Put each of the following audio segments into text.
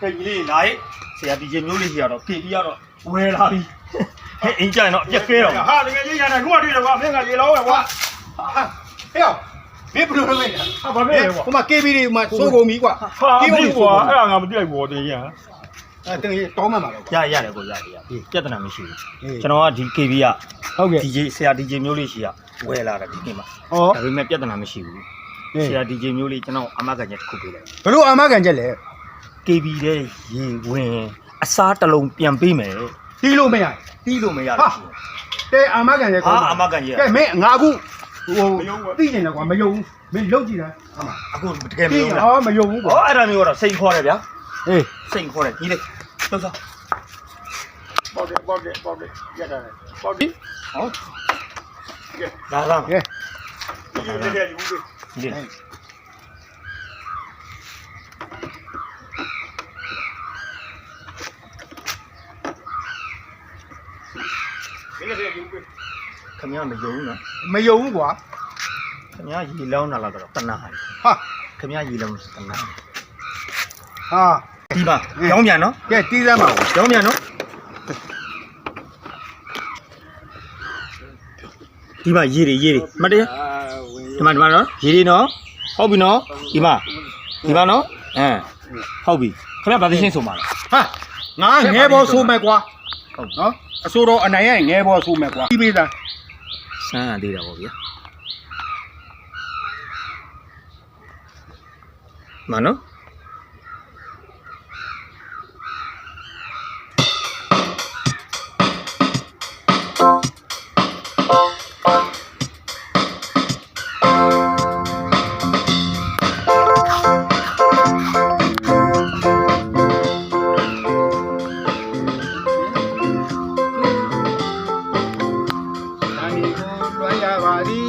ကဲကြီးလေးလာရေးဆရာဒီဂျေမျိုးလေးကြီးကတော့ဖြည့်ပြီးတော့ဝဲလာပြီဟဲ့အင်းကြရင်တော့အပြက်ခဲတော့ဟာတကယ်ကြီးရတယ်ခုမှတွေ့တယ်ကွာမင်းကရေလောပဲကွာဟာဟဲ့အောင်မင်းဘယ်လိုလုပ်လဲဟာဘာဖြစ်လဲကွာဟိုမှာ KB တွေဟိုမှာစိုးကုန်ပြီကွာဟာဒီကွာအဲ့ဒါငါမသိလိုက်ဘောတင်ရအဲတင်ကြီးတောင်းမှန်ပါတော့ရရတယ်ကိုရတယ်ရပြဿနာမရှိဘူးအေးကျွန်တော်ကဒီ KB ကဟုတ်ကဲ့ DJ ဆရာ DJ မျိုးလေးရှိကဝယ်လာတာဒီနေ့မှာဩဒါပေမဲ့ပြဿနာမရှိဘူးဆရာ DJ မျိုးလေးကျွန်တော်အမကန်ချက်တစ်ခုပေးလိုက်ဘလို့အာမခံချက်လဲ KB တဲ့ရေဝင်အစားတစ်လုံးပြန်ပေးမယ်တီးလို့မရတီးလို့မရဟာဘူး တဲအာမခံချက်ဟာအာမခံချက်ကဲမင်းငါအခုဟိုသိနေတယ်ကွာမယုံဘူးမင်းလုတ်ကြည့်တာဟုတ်မှာအခုတကယ်မတီးလို့လားဟောမယုံဘူးကွာဟောအဲ့ဒါမျိုးတော့စိန်ခေါ်တယ်ဗျာအေးစိန်ခေါ်တယ်ကြီးလေးလှုပ်စားပေါက်တယ်ပေါက်တယ်ပေါက်တယ်ရတယ်ပေါက်တယ်ဟောလာလာကဲ ဒီတကယ်ယူပြီကြီးလေးမင်းလည်းယူပြီ ခင်ဗျားမယုံဘူးနော်မယုံဘူးကွာခင်ဗျားရေလောင်းလာတော့တနာတယ်ဟာခင်ဗျားရေလောင်းတနာဟာဒီပါရောင်းမြန်နော်ကဲတီးစမ်းပါဦးရောင်းမြန်နော်ဒီမှာရေတွေရေတွေမတ်တရားဒီမှာဒီမှာနော်ရေတွေနော်ဟုတ်ပြီနော်ဒီမှာဒီမှာနော်အဲဟုတ်ပြီခင်ဗျားဗာသရှင်ဆိုမှာလားဟာငါငဲဘောဆိုးမယ်ကွာဟုတ်နော် အစိုးရအနိုင်ရဲ့ငဲဘောဆိုးမယ်ကွာတီးပေးသားဆန်းရသေးတာပေါ့ဗျာမနော် လွှမ်းရပါသည်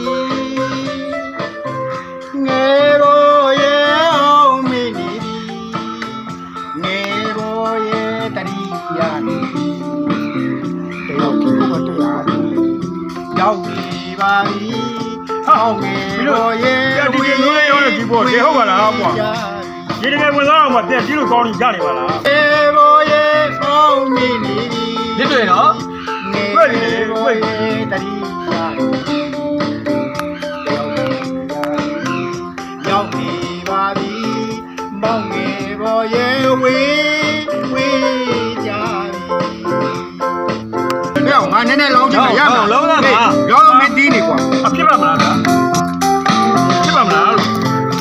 ငယ်ဘောရဲ့အောင်မင်းနေသည်ငယ်ဘောရဲ့တရိယာနေတယောက်ကိုတော့တရားရောက်နေပါပြီဟောင်းငယ်ဘောရဲ့ဒီကမျိုးလေးရောဒီဘောဒီဟုတ်ပါလားကွာဒီတကယ်ဝင်သွားအောင်မပြက်ကြီးလို့ကောင်းနေကြနေပါလားငယ်ဘောရဲ့အောင်မင်းနေသည်ဒီတွေ့နော် ငယ်ဘောရဲ့တရိယာနေရောက်နေပါပြီမောင်ငယ်ဘောရဲ့ဝေးဝေးကြပြီဟဲ့ငါနည်းနည်းလောင်းချင်တယ်ရမှာလောင်းတော့မင်းတီးနေကွာအဖြစ်ပါမလားဖြစ်ပါမလားလို့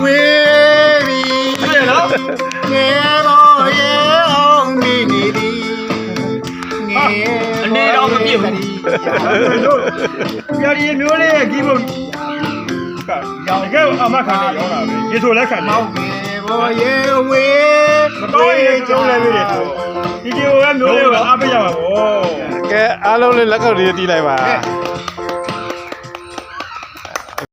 ဝေးပြီဖြစ်တယ်နော်ငယ်ဘော ပြရီမျိုးလေးရဲ့ကြီးဖို့ကရောင်ကဲအမခံနေရောတာပဲရေဆိုလက်ခံနေမောင်ငယ်ဘောရဲ့ဝေးမတော်ရင်ကျုံးလဲပြီလေဒီဒီကိုကမျိုးလေးကအားပေးကြပါဗောကဲအားလုံးလေးလက်ကောက်လေးတီးလိုက်ပါဟဲ့